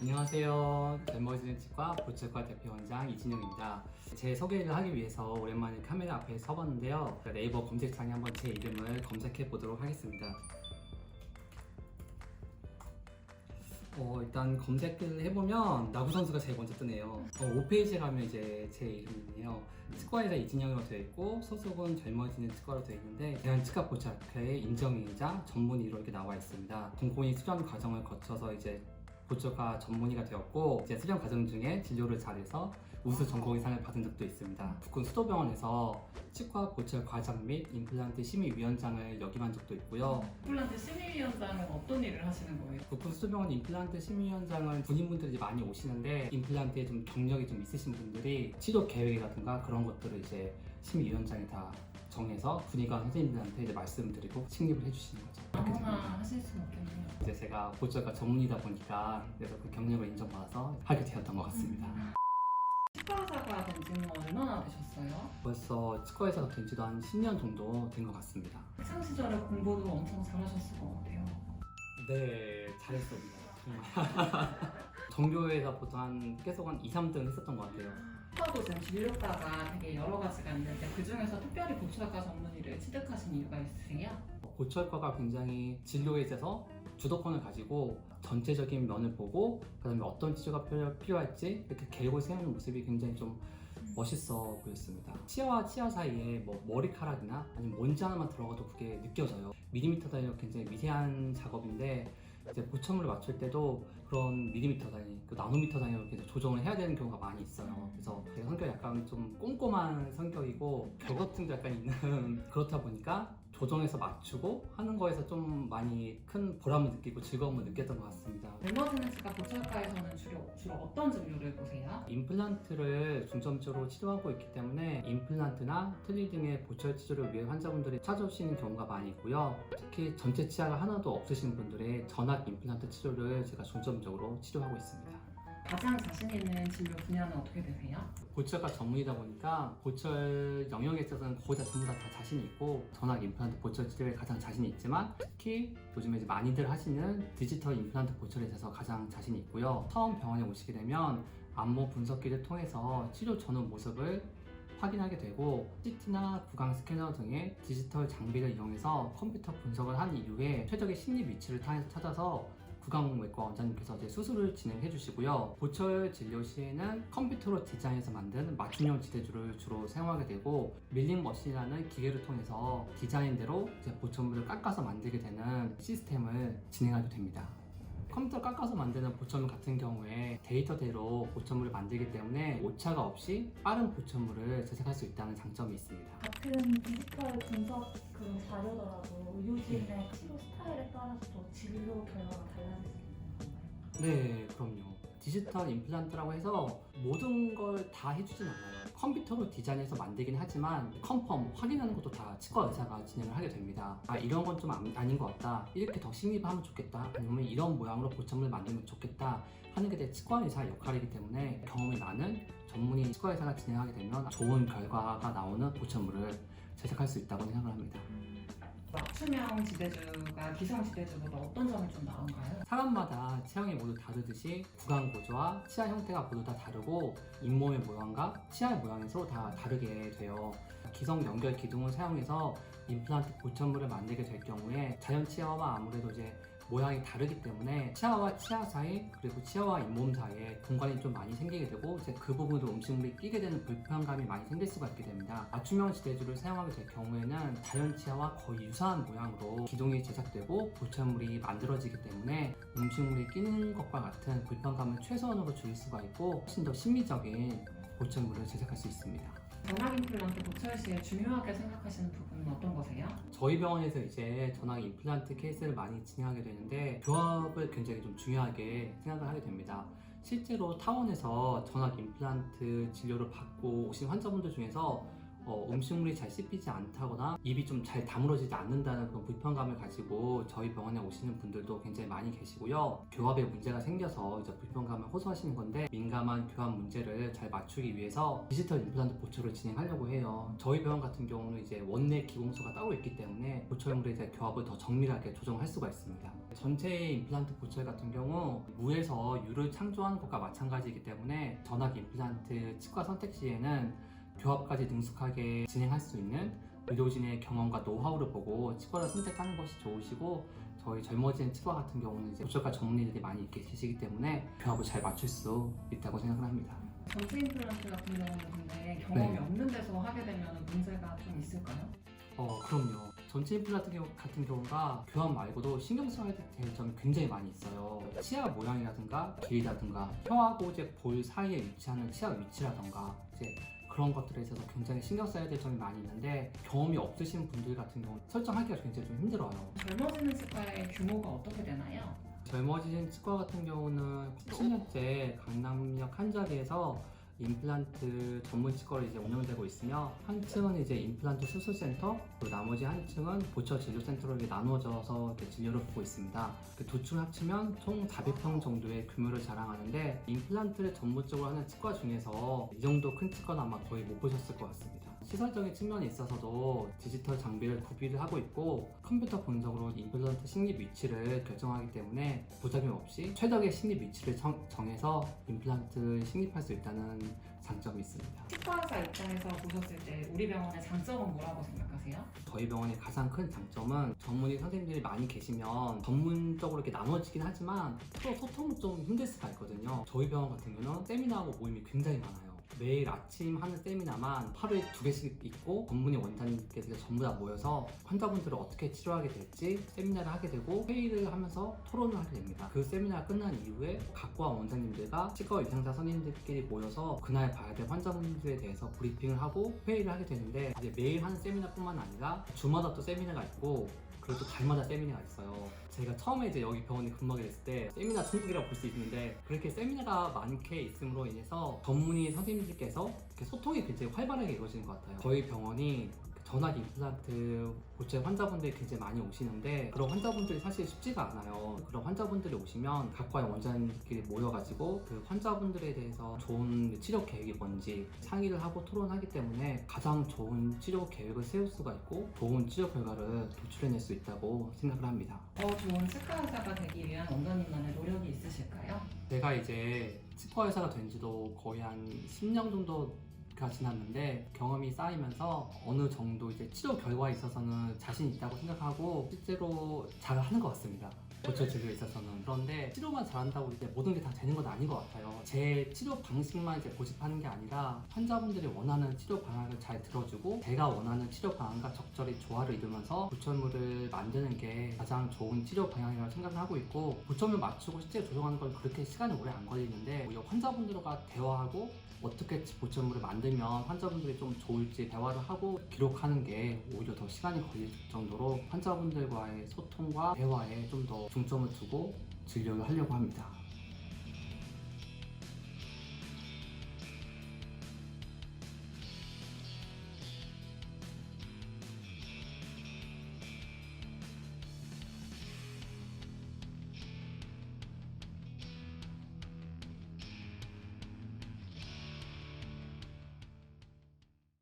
안녕하세요. 젊어지는 치과 보철과 대표 원장 이진영입니다. 제 소개를 하기 위해서 오랜만에 카메라 앞에 서봤는데요. 네이버 검색창에 한번 제 이름을 검색해 보도록 하겠습니다. 어, 일단 검색을 해보면 나구 선수가 제일 먼저 뜨네요. 어, 5페이지에 가면 이제 제 이름이네요. 치과의사 이진영으로 되어 있고 소속은 젊어지는 치과로 되어 있는데 대한 치과보철학회의 인정인자 전문의로 이렇게 나와 있습니다. 공공이 수련 과정을 거쳐서 이제 보철과 전문의가 되었고 이제 수련 과정 중에 진료를 잘해서 우수 전공의상을 받은 적도 있습니다. 북군 수도병원에서 치과 보철 과장 및 임플란트 심의위원장을 역임한 적도 있고요. 임플란트 심의위원장은 어떤 일을 하시는 거예요? 북군 수도병원 임플란트 심의위원장은 군인분들이 많이 오시는데 임플란트에 좀 경력이 좀 있으신 분들이 치료 계획이라든가 그런 것들을 이제 심의위원장이 다 정해서 군의관 선생님들한테 이제 말씀드리고 책립을 해주시는 거죠. 그렇게 아무나 됩니다. 하실 수는 없겠네요. 이제 제가 보철과 전문이다 보니까 그래서 그 경력을 인정받아서 하게 되었던 것 같습니다. 치과의사가 된 지는 얼마나 되셨어요? 벌써 치과의사가 된 지도 한 10년 정도 된 것 같습니다. 학창 시절에 공부도 엄청 잘하셨을 것 같아요. 네, 잘했습니다. 정말. 전교에서 보통 한 계속 한 2, 3등 했었던 것 같아요. 치과도 지금 진료과가 되게 여러 가지가 있는데 그 중에서 특별히 보철과 전문 의를 취득하신 이유가 있으세요? 보철과가 굉장히 진료에 있어서 주도권을 가지고 전체적인 면을 보고 그다음에 어떤 치료가 필요- 필요할지 이렇게 계획을 세우는 모습이 굉장히 좀 멋있어 보였습니다. 치아와 치아 사이에 뭐 머리카락이나 아니면 먼지 하나만 들어가도 그게 느껴져요. 밀리미터 단위로 굉장히 미세한 작업인데 이제 보철물을 맞출 때도 그런 밀리미터 단위, 그 나노미터 단위로 이렇게 조정을 해야 되는 경우가 많이 있어요. 그래서 제가 성격이 약간 좀 꼼꼼한 성격이고 결거증도 약간 있는 그렇다 보니까 조정해서 맞추고 하는 거에서 좀 많이 큰 보람을 느끼고 즐거움을 느꼈던 것 같습니다. 젊어지는 치과 보철과에서는 주로, 주로 어떤 진료를 보세요? 임플란트를 중점적으로 치료하고 있기 때문에 임플란트나 틀니 등의 보철 치료를 위해 환자분들이 찾아오시는 경우가 많이 있고요. 특히 전체 치아가 하나도 없으신 분들의 전압 임플란트 치료를 제가 중점적으로 치료하고 있습니다. 가장 자신 있는 진료 분야는 어떻게 되세요? 보철과 전문이다 보니까 보철 영역에 있어서는 다 전부 다, 다 자신이 있고 전학 임플란트 보철 치료에 가장 자신이 있지만 특히 요즘에 이제 많이들 하시는 디지털 임플란트 보철에 대해서 가장 자신이 있고요. 처음 병원에 오시게 되면 안모 분석기를 통해서 치료 전후 모습을 확인하게 되고 CT나 구강 스캐너 등의 디지털 장비를 이용해서 컴퓨터 분석을 한 이후에 최적의 심리 위치를 타- 찾아서 구강외과 원장님께서 이제 수술을 진행해 주시고요. 보철 진료 시에는 컴퓨터로 디자인해서 만든 맞춤형 지대줄을 주로 사용하게 되고 밀링 머신이라는 기계를 통해서 디자인대로 이제 보철물을 깎아서 만들게 되는 시스템을 진행하게 됩니다. 컴퓨터 깎아서 만드는 보철물 같은 경우에 데이터대로 보철물을 만들기 때문에 오차가 없이 빠른 보철물을 제작할 수 있다는 장점이 있습니다. 같은 디지털 분석 그런 자료더라도 의료진의 치료 스타일에 따라서 또 진료 결과가 달라질 수 있는 건가요? 네, 그럼요. 디지털 임플란트라고 해서 모든 걸 다 해주진 않아요. 컴퓨터로 디자인해서 만들긴 하지만 컨펌, 확인하는 것도 다 치과 의사가 진행을 하게 됩니다. 아, 이런 건 좀 아닌 것 같다. 이렇게 더 식립하면 좋겠다. 아니면 이런 모양으로 보철물 만들면 좋겠다. 하는 게 내 치과 의사 역할이기 때문에 경험이 많은 전문의 치과 의사가 진행하게 되면 좋은 결과가 나오는 보철물을 제작할 수 있다고 생각을 합니다. 맞춤형 지대주가 기성 지대주보다 어떤 점이 좀 나은가요? 사람마다 체형이 모두 다르듯이 구강 구조와 치아 형태가 모두 다 다르고 잇몸의 모양과 치아의 모양이 서로 다 다르게 돼요. 기성 연결 기둥을 사용해서 임플란트 보철물을 만들게 될 경우에 자연 치아와 아무래도 이제 모양이 다르기 때문에 치아와 치아 사이 그리고 치아와 잇몸 사이에 공간이 좀 많이 생기게 되고 이제 그 부분으로 음식물이 끼게 되는 불편감이 많이 생길 수가 있게 됩니다. 맞춤형 지대주를 사용하게 될 경우에는 자연 치아와 거의 유사한 모양으로 기둥이 제작되고 보철물이 만들어지기 때문에 음식물이 끼는 것과 같은 불편감을 최소한으로 줄일 수가 있고 훨씬 더 심미적인 보철물을 제작할 수 있습니다. 전학 임플란트 보철 시에 중요하게 생각하시는 부분은 어떤 거세요? 저희 병원에서 이제 전학 임플란트 케이스를 많이 진행하게 되는데 교합을 굉장히 좀 중요하게 생각을 하게 됩니다. 실제로 타원에서 전학 임플란트 진료를 받고 오신 환자분들 중에서 어, 어, 음식물이 잘 씹히지 않다거나 입이 좀 잘 다물어지지 않는다는 그런 불편감을 가지고 저희 병원에 오시는 분들도 굉장히 많이 계시고요. 교합에 문제가 생겨서 이제 불편감을 호소하시는 건데 민감한 교합 문제를 잘 맞추기 위해서 디지털 임플란트 보초를 진행하려고 해요. 저희 병원 같은 경우는 이제 원내 기공소가 따로 있기 때문에 보초형으로 이제 교합을 더 정밀하게 조정할 수가 있습니다. 전체 임플란트 보철 같은 경우 무에서 유를 창조하는 것과 마찬가지이기 때문에 전학 임플란트 치과 선택 시에는 교합까지 능숙하게 진행할 수 있는 의료진의 경험과 노하우를 보고 치과를 선택하는 것이 좋으시고 저희 젊어진 치과 같은 경우는 이제 보철과 전문의들이 많이 계시기 때문에 교합을 잘 맞출 수 있다고 생각을 합니다. 전체 임플란트 같은 경우는 근데 경험이 네. 없는 데서 하게 되면 문제가 좀 있을까요? 어, 그럼요. 전체 임플란트 같은 경우가 교합 말고도 신경 써야 될 점이 굉장히 많이 있어요. 치아 모양이라든가 길이라든가 혀하고 이제 볼 사이에 위치하는 치아 위치라든가 이제 그런 것들에 있어서 굉장히 신경 써야 될 점이 많이 있는데 경험이 없으신 분들 같은 경우 설정하기가 굉장히 좀 힘들어요. 젊어지는 치과의 규모가 어떻게 되나요? 젊어지신 치과 같은 경우는 17년째 강남역 한 자리에서 임플란트 전문 치과로 이제 운영되고 있으며 한 층은 이제 임플란트 수술센터 그리고 나머지 한 층은 보철 진료센터로 이렇게 나누어져서 이렇게 진료를 보고 있습니다. 그 두 층 합치면 총 400평 정도의 규모를 자랑하는데 임플란트를 전문적으로 하는 치과 중에서 이 정도 큰 치과는 아마 거의 못 보셨을 것 같습니다. 시설적인 측면에 있어서도 디지털 장비를 구비를 하고 있고 컴퓨터 분석으로 임플란트 식립 위치를 결정하기 때문에 부작용 없이 최적의 식립 위치를 정, 정해서 임플란트 식립할 수 있다는 장점이 있습니다. 치과의사 입장에서 보셨을 때 우리 병원의 장점은 뭐라고 생각하세요? 저희 병원의 가장 큰 장점은 전문의 선생님들이 많이 계시면 전문적으로 이렇게 나눠지긴 하지만 서로 소통은 좀 힘들 수가 있거든요. 저희 병원 같은 경우는 세미나하고 모임이 굉장히 많아요. 매일 아침 하는 세미나만 하루에 두 개씩 있고 전문의 원장님께서 전부 다 모여서 환자분들을 어떻게 치료하게 될지 세미나를 하게 되고 회의를 하면서 토론을 하게 됩니다. 그 세미나가 끝난 이후에 각과 원장님들과 치과 의상사 선생님들끼리 모여서 그날 봐야 될 환자분들에 대해서 브리핑을 하고 회의를 하게 되는데 이제 매일 하는 세미나뿐만 아니라 주마다 또 세미나가 있고 그리고 또 달마다 세미나가 있어요. 제가 처음에 이제 여기 병원에 근무하게 됐을 때 세미나 천국이라고 볼 수 있는데 그렇게 세미나가 많게 있음으로 인해서 전문의 선생님들께서 소통이 굉장히 활발하게 이루어지는 것 같아요. 저희 병원이 전화기 임플란트 고체 환자분들이 굉장히 많이 오시는데 그런 환자분들이 사실 쉽지가 않아요. 그런 환자분들이 오시면 각과의 원장님들끼리 모여가지고 그 환자분들에 대해서 좋은 치료 계획이 뭔지 상의를 하고 토론하기 때문에 가장 좋은 치료 계획을 세울 수가 있고 좋은 치료 결과를 도출해낼 수 있다고 생각을 합니다. 더 좋은 치과 의사가 되기 위한 원장님만의 노력이 있으실까요? 제가 이제 치과 의사가 된 지도 거의 한 10년 정도 가 지났는데 경험이 쌓이면서 어느 정도 이제 치료 결과에 있어서는 자신 있다고 생각하고 실제로 잘 하는 것 같습니다. 고쳐 치료에 있어서는 그런데 치료만 잘한다고 이제 모든 게 다 되는 건 아닌 것 같아요. 제 치료 방식만 이제 고집하는 게 아니라 환자분들이 원하는 치료 방향을 잘 들어주고 제가 원하는 치료 방향과 적절히 조화를 이루면서 보철물을 만드는 게 가장 좋은 치료 방향이라고 생각을 하고 있고 보철물 맞추고 실제 조정하는 건 그렇게 시간이 오래 안 걸리는데 오히려 환자분들과 대화하고 어떻게 보철물을 만들면 환자분들이 좀 좋을지 대화를 하고 기록하는 게 오히려 더 시간이 걸릴 정도로 환자분들과의 소통과 대화에 좀더 중점을 두고 진료를 하려고 합니다.